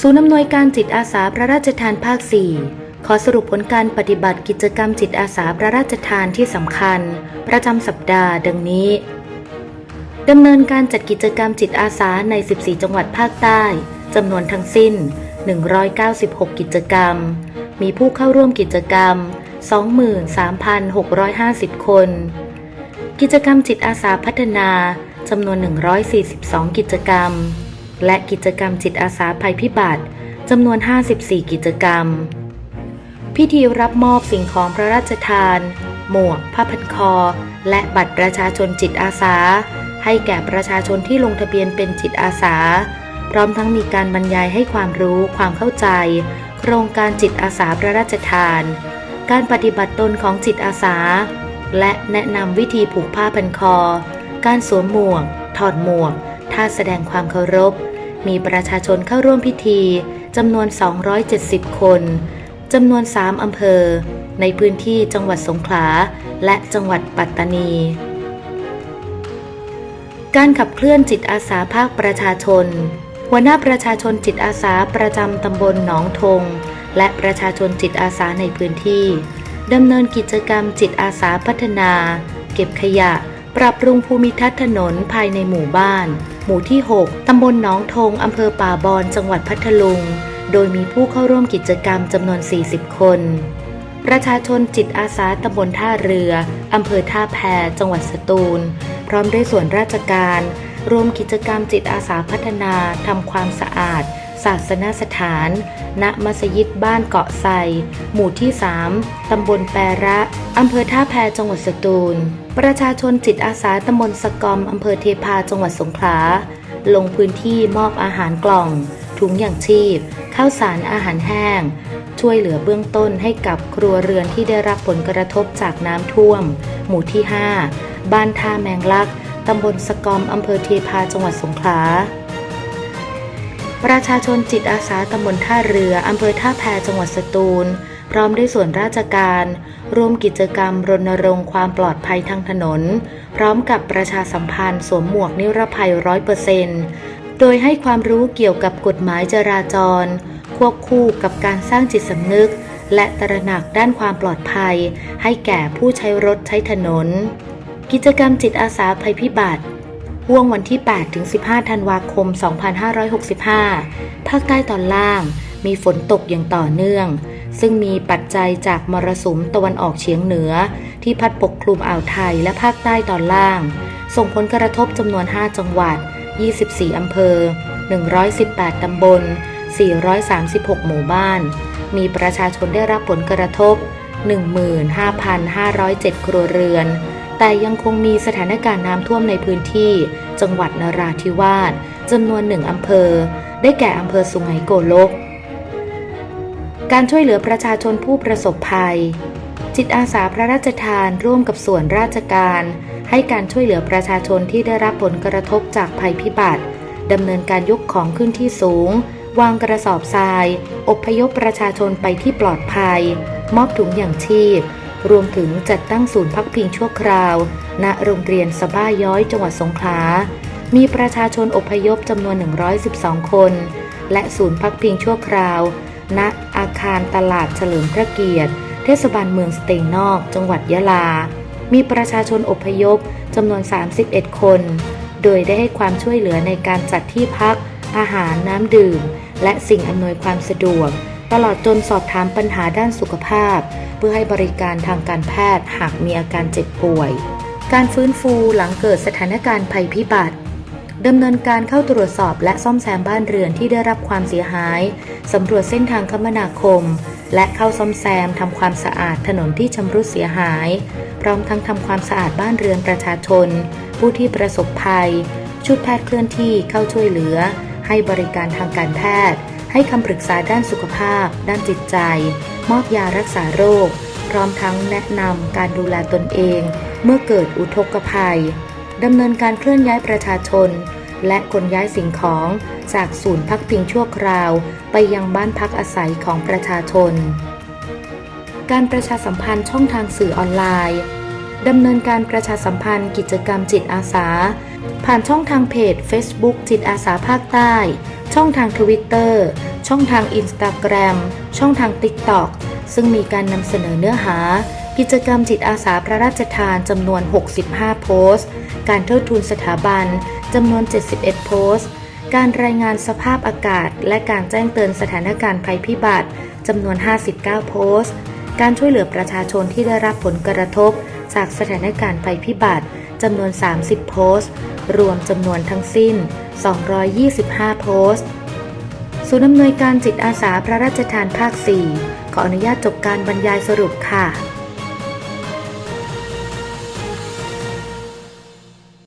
ศูนย์อำนวยการจิตอาสาพระราชทานภาค 4 ขอสรุปผลการปฏิบัติกิจกรรมจิตอาสาพระราชทานที่สำคัญ ประจำสัปดาห์ ดังนี้ดำเนินการจัดกิจกรรมจิตอาสาใน 14 จังหวัดภาคใต้จำนวนทั้งสิ้น 196 กิจกรรม มีผู้เข้าร่วมกิจกรรม 23,650 คน กิจกรรมจิตอาสาพัฒนาจำนวน 142 กิจกรรม และกิจกรรมจิตอาสาภัยพิบัติจำนวน 54 กิจกรรม พิธีรับมอบสิ่งของพระราชทาน หมวก ผ้าพันคอ และบัตรประชาชนจิตอาสา ให้แก่ประชาชนที่ลงทะเบียนเป็นจิตอาสา พร้อมทั้งมีการบรรยายให้ความรู้ความเข้าใจ โครงการจิตอาสาพระราชทาน การปฏิบัติตนของจิตอาสา และแนะนำวิธีผูกผ้าพันคอ การสวมหมวก ถอดหมวก ท่าแสดงความเคารพ มีประชาชนเข้าร่วมพิธีจำนวน 270 คนจำนวน 3 อำเภอ ในพื้นที่จังหวัดสงขลา และจังหวัดปัตตานี การขับเคลื่อนจิตอาสาภาคประชาชน หัวหน้าประชาชนจิตอาสาประจำตำบลหนองทง และประชาชนจิตอาสาในพื้นที่ดำเนินกิจกรรมจิตอาสาพัฒนา เก็บขยะ ปรับปรุงภูมิทัศน์ถนนภายในหมู่บ้าน หมู่ที่ 6 ตำบลหนองทงอำเภอป่าบอน จังหวัดพัทลุง โดยมีผู้เข้าร่วมกิจกรรมจำนวน 40 คน ประชาชนจิตอาสาตำบลท่าเรือ อำเภอท่าแพ จังหวัดสตูล พร้อมด้วยส่วนราชการ รวมกิจกรรมจิตอาสาพัฒนาทำความสะอาด ศาสนสถาน ณ มัสยิดบ้านเกาะไซ หมู่ที่ 3 ตำบลแประอำเภอท่าแพจังหวัดสตูล ประชาชนจิตอาสาตำบลสกอมอำเภอเทพาจังหวัดสงขลา ลงพื้นที่มอบอาหารกล่อง ถุงอย่างชีพ ข้าวสารอาหารแห้ง ช่วยเหลือเบื้องต้นให้กับครัวเรือนที่ได้รับผลกระทบจากน้ำท่วม หมู่ที่ 5 บ้านท่าแมงลักตำบลสกอมอำเภอเทพาจังหวัดสงขลา ประชาชนจิตอาสาตำบลท่าเรืออำเภอท่าแพจังหวัดสตูล พร้อมด้วยส่วนราชการ ร่วมกิจกรรมรณรงค์ความปลอดภัยทางถนน พร้อมกับประชาสัมพันธ์สวมหมวกนิรภัยร้อยเปอร์เซนต์โดยให้ความรู้เกี่ยวกับกฎหมายจราจร ควบคู่กับการสร้างจิตสำนึก และตระหนักด้านความปลอดภัย ให้แก่ผู้ใช้รถใช้ถนน กิจกรรมจิตอาสาภัยพิบัติ ห่วงวันที่ 8 ถึง 15 ธันวาคม 2565 ภาคใต้ตอนล่าง มีฝนตกอย่างต่อเนื่อง ซึ่งมีปัจจัยจากมรสุมตะวันออกเฉียงเหนือ ที่พัดปกคลุมอ่าวไทยและภาคใต้ตอนล่าง ส่งผลกระทบจำนวน 5 จังหวัด 24 อำเภอ 118 ตำบล 436 หมู่บ้าน มีประชาชนได้รับผลกระทบ 15,507 ครัวเรือน แต่ยังคงมีสถานการณ์น้ำท่วมในพื้นที่ จังหวัดนราธิวาสจำนวนหนึ่งอำเภอ ได้แก่อำเภอสุไหงโกลก การช่วยเหลือประชาชนผู้ประสบภัย จิตอาสาพระราชทานร่วมกับส่วนราชการ ให้การช่วยเหลือประชาชนที่ได้รับผลกระทบจากภัยพิบัติดำเนินการยกของขึ้นที่สูง วางกระสอบทราย อบพยพประชาชนไปที่ปลอดภัย มอบถุงอย่างชีพ รวมถึงจัดตั้งศูนย์พักพิงชั่วคราว ณ โรงเรียนสบ้าย้อยจังหวัดสงขลา มีประชาชนอพยพจำนวน 112 คน และศูนย์พักพิงชั่วคราว ณ อาคารตลาดเฉลิมพระเกียรติ เทศบาลเมืองสเตงนอก จังหวัดยะลา มีประชาชนอพยพจำนวน 31 คน โดยได้ให้ความช่วยเหลือในการจัดที่พัก อาหารน้ำดื่ม และสิ่งอำนวยความสะดวก ตลอดจนสอบถามปัญหาด้านสุขภาพ เพื่อให้บริการทางการแพทย์หากมีอาการเจ็บป่วย การฟื้นฟูหลังเกิดสถานการณ์ภัยพิบัติดำเนินการเข้าตรวจสอบและซ่อมแซมบ้านเรือนที่ได้รับความเสียหาย สำรวจเส้นทางคมนาคม และเข้าซ่อมแซมทำความสะอาดถนนที่ชำรุดเสียหาย พร้อมทั้งทำความสะอาดบ้านเรือนประชาชน ผู้ที่ประสบภัย ชุดแพทย์เคลื่อนที่เข้าช่วยเหลือ ให้บริการทางการแพทย์ ให้คำปรึกษาด้านสุขภาพ ด้านจิตใจ มอบยารักษาโรค พร้อมทั้งแนะนำการดูแลตนเอง เมื่อเกิดอุทกภัยดำเนินการเคลื่อนย้ายประชาชน และขนย้ายสิ่งของจากศูนย์พักพิงชั่วคราว ไปยังบ้านพักอาศัยของประชาชน การประชาสัมพันธ์ช่องทางสื่อออนไลน์ดำเนินการประชาสัมพันธ์กิจกรรมจิตอาสา ผ่านช่องทางเพจ Facebook จิตอาสาภาคใต้ ช่องทาง Twitter ช่องทาง Instagram ช่องทาง TikTok ซึ่งมีการนำเสนอเนื้อหา กิจกรรมจิตอาสาพระราชทานจำนวน 65 โพสต์ การเทิดทูนสถาบันจำนวน 71 โพสต์ การรายงานสภาพอากาศ และการแจ้งเตือนสถานการณ์ภัยพิบัติจำนวน 59 โพสต์ การช่วยเหลือประชาชนที่ได้รับผลกระทบ จากสถานการณ์ภัยพิบัติจำนวน 30 โพสต์ รวมจำนวนทั้งสิ้น 225 โพสต์ศูนย์อำนวยการจิตอาสาพระราชทานภาค 4 ขออนุญาตจบการบรรยายสรุปค่ะ